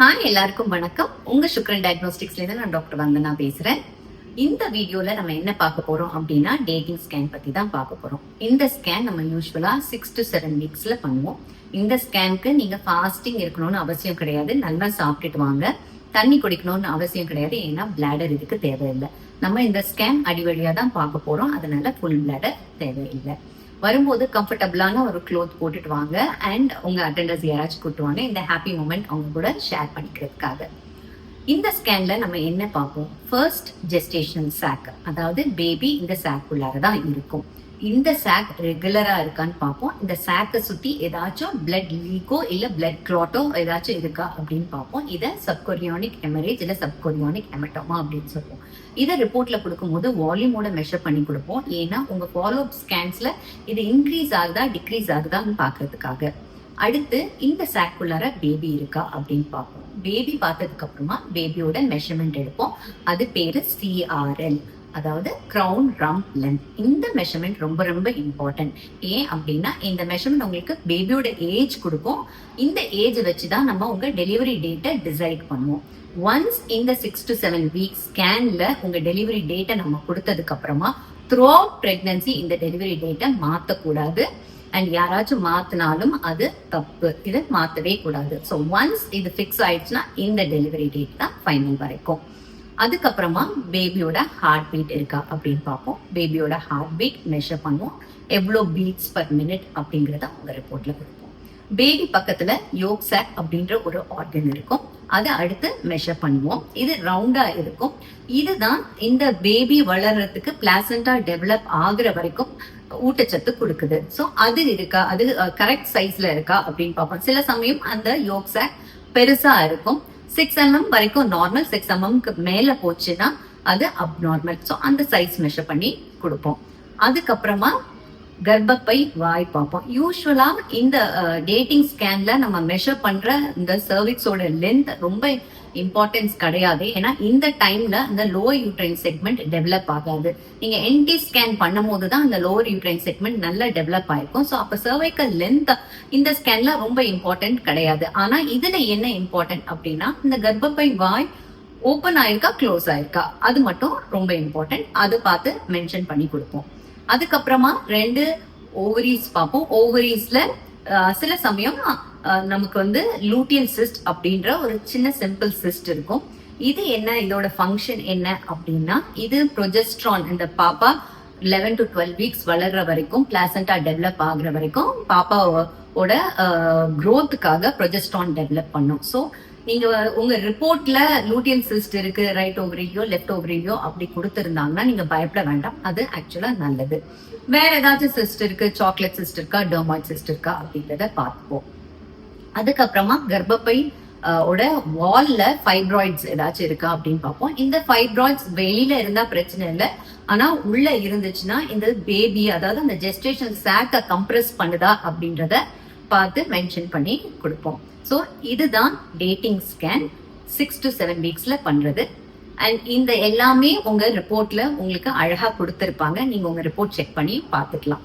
Hi எல்லாருக்கும் வணக்கம். உங்க சுக்ரன் டயக்னோஸ்டிக்ஸ்ல இருந்து நான் டாக்டர் வந்தனா பேசுறேன். இந்த வீடியோல நம்ம என்ன பார்க்க போறோம் அப்படின்னா டேட்டிங் ஸ்கேன் பத்தி தான் பார்க்க போறோம். இந்த ஸ்கேன் நம்ம யூஸ்வலா சிக்ஸ் டு செவன் வீக்ஸ்ல பண்ணுவோம். இந்த ஸ்கேனுக்கு நீங்க ஃபாஸ்டிங் இருக்கணும்னு அவசியம் கிடையாது. நல்லா சாப்பிட்டுட்டு வாங்க. தண்ணி குடிக்கணும்னு அவசியம் கிடையாது. ஏன்னா பிளாடர் இதுக்கு தேவையில்லை. நம்ம இந்த ஸ்கேன் அடிவழியா தான் பார்க்க போறோம். அதனால ஃபுல் பிளாடர் தேவையில்லை. வரும்போது கம்ஃபர்டபுளான ஒரு க்ளோத் போட்டுட்டு வாங்க. அண்ட் உங்க அட்டெண்டர்ஸ் யாராச்சும் கூட்டுவாங்க இந்த ஹாப்பி மூமெண்ட் அவங்க கூட ஷேர் பண்ணிக்கிறதுக்காக. இந்த ஸ்கேன்ல நம்ம என்ன பார்ப்போம்? ஃபர்ஸ்ட் ஜெஸ்டேஷன் சாக் அதாவது பேபி இந்த சாக்குள்ளார தான் இருக்கும். இந்த சாக் ரெகுலரா இருக்கான்னு பார்ப்போம். இந்த சாக்கை சுத்தி ஏதாச்சும் பிளட் லீக்கோ இல்ல பிளட் கிளாட்டோ ஏதாச்சும் இருக்கா அப்படின்னு பார்ப்போம். இதை சப்கொரியானிக் ஹெமரேஜ் இல்ல சப்கொரியானிக் ஹெமட்டோமா அப்படின்னு சொல்லுவோம். இதை ரிப்போர்ட்ல கொடுக்கும்போது வால்யூமோட மெஷர் பண்ணி கொடுப்போம். ஏன்னா உங்க ஃபாலோ அப் ஸ்கேன்ஸ்ல இது இன்க்ரீஸ் ஆகுதா டிக்ரீஸ் ஆகுதான்னு பாக்குறதுக்காக அடுத்து இந்த சாக்குள்ளார பேபி இருக்கா அப்படின்னு பார்ப்போம். பேபி பார்த்ததுக்கு அப்புறமா பேபியோட மெஷர்மெண்ட் எடுப்போம். அது பேரு சிஆர்எல் அதாவது க்ரௌன் ரம் லென்த் இந்த மெஷர்மெண்ட் ரொம்ப ரொம்ப இம்பார்ட்டன்ட் ஏன் அப்படின்னா இந்த மெஷர்மெண்ட் உங்களுக்கு பேபியோட ஏஜ் கொடுக்கும். இந்த ஏஜ் வச்சு தான் நம்ம உங்க டெலிவரி டேட்டை டிசைட் பண்ணுவோம். ஒன்ஸ் இந்த சிக்ஸ் டு செவன் வீக் ஸ்கேன்ல உங்க டெலிவரி டேட்டை நம்ம கொடுத்ததுக்கு அப்புறமா த்ரூ அவுட் பிரெக்னன்சி இந்த டெலிவரி டேட்டை மாற்றக்கூடாது அண்ட் யாராச்சும் மாத்தினாலும் அது தப்பு. இதை மாத்தவே கூடாது. ஸோ ஒன்ஸ் இது ஃபிக்ஸ் ஆயிடுச்சுன்னா இந்த டெலிவரி டேட் தான் ஃபைனல் வரைக்கும். அதுக்கப்புறமா பேபியோட ஹார்ட் பீட் இருக்கா அப்படின்னு பார்ப்போம். பேபியோட ஹார்ட் பீட் மெஷர் பண்ணுவோம். எவ்வளோ பீட்ஸ் பர் மினிட் அப்படிங்கிறத அவங்க ரிப்போர்ட்ல கொடுப்போம். பேபி பக்கத்துல யோக் சாக் அப்படின்ற ஒரு ஆர்கன் இருக்கும். அதை அடுத்து மெஷர் பண்ணுவோம். இது ரவுண்டா இருக்கும். இதுதான் இந்த பேபி வளர்றதுக்கு பிளாசண்டா டெவலப் ஆகுற வரைக்கும் ஊட்டச்சத்து கொடுக்குது. ஸோ அது இருக்கா? அது கரெக்ட் சைஸ்ல இருக்கா அப்படின்னு பார்ப்போம். சில சமயம் அந்த யோக் சாக் பெருசா இருக்கும். சிக்ஸ் எம்எம் வரைக்கும் நார்மல் சிக்ஸ் எம்எம்க்கு மேல போச்சுன்னா அது அப்நார்மல் ஸோ அந்த சைஸ் மெஷர் பண்ணி கொடுப்போம். அதுக்கப்புறமா கர்ப்பப்பை வாய் பார்ப்போம். யூஸ்வலா இந்த டேட்டிங் ஸ்கேன்ல நம்ம மெஷர் பண்ற இந்த சர்விக்ஸோட லென்த் ரொம்ப இம்பார்ட்டன்ஸ் கிடையாது. ஏன்னா இந்த டைம்ல அந்த லோவர் யூட்ரைன் செக்மெண்ட் டெவலப் ஆகாது. நீங்க என்டி ஸ்கேன் பண்ணும் போது தான் அந்த லோவர் யூட்ரைன் செக்மெண்ட் நல்லா டெவலப் ஆயிருக்கும். ஸோ அப்ப சர்வைக்கல் லென்த் இந்த ஸ்கேன்ல ரொம்ப இம்பார்ட்டன்ட் கிடையாது. ஆனா இதுல என்ன இம்பார்ட்டன்ட் அப்படின்னா இந்த கர்ப்பப்பை வாய் ஓப்பன் ஆயிருக்கா க்ளோஸ் ஆயிருக்கா? அது மட்டும் ரொம்ப இம்பார்ட்டன்ட் அது பார்த்து மென்ஷன் பண்ணி கொடுப்போம். அதுக்கப்புறமா ரெண்டு ஓவரீஸ் பார்ப்போம். ஓவரீஸ்ல சில சமயம் நமக்கு வந்து லூட்டியன் சிஸ்ட் அப்படின்ற ஒரு சின்ன சிம்பிள் சிஸ்ட் இருக்கும். இது என்ன? இதோட ஃபங்க்ஷன் என்ன அப்படின்னா இது ப்ரொஜெஸ்ட்ரான் இந்த பாப்பா லெவன் டு டுவெல் வீக்ஸ் வளர்ற வரைக்கும் பிளாசண்டா டெவலப் ஆகுற வரைக்கும் பாப்பாவோட க்ரோத்துக்காக ப்ரொஜெஸ்ட்ரான் டெவலப் பண்ணும். ஸோ நீங்க உங்க ரிப்போர்ட்ல லூட்டியன் சிஸ்ட் இருக்கு ரைட் ஓவரியோ லெஃப்ட் ஓவரியோ அப்படி கொடுத்துருந்தாங்கன்னா நீங்க பயப்பட வேண்டாம். அது ஆக்சுவலா நல்லது. வேற ஏதாச்சும் சிஸ்ட் இருக்கு? சாக்லேட் சிஸ்ட் இருக்கா? டோமாய்ட் சிஸ்ட் இருக்கா? அப்படின்றத பார்த்துப்போம். அதுக்கப்புறமா கர்ப்பப்பை ஓட வால்ல ஃபைப்ராய்ட்ஸ் ஏதாச்சும் இருக்கா அப்படின்னு பார்ப்போம். இந்த ஃபைப்ராய்ட்ஸ் வெளியில இருந்தா பிரச்சனை இல்லை. ஆனா உள்ள இருந்துச்சுன்னா இந்த பேபி அதாவது அந்த ஜெஸ்டேஷன் சாக்க கம்ப்ரெஸ் பண்ணுதா அப்படின்றத பார்த்து மென்ஷன் பண்ணி கொடுப்போம். ஸோ இதுதான் dating scan six to seven வீக்ஸ்ல பண்றது. அண்ட் இந்த எல்லாமே உங்க ரிப்போர்ட்ல உங்களுக்கு அழகா கொடுத்துருப்பாங்க. நீங்க உங்க ரிப்போர்ட் செக் பண்ணி பார்த்துக்கலாம்.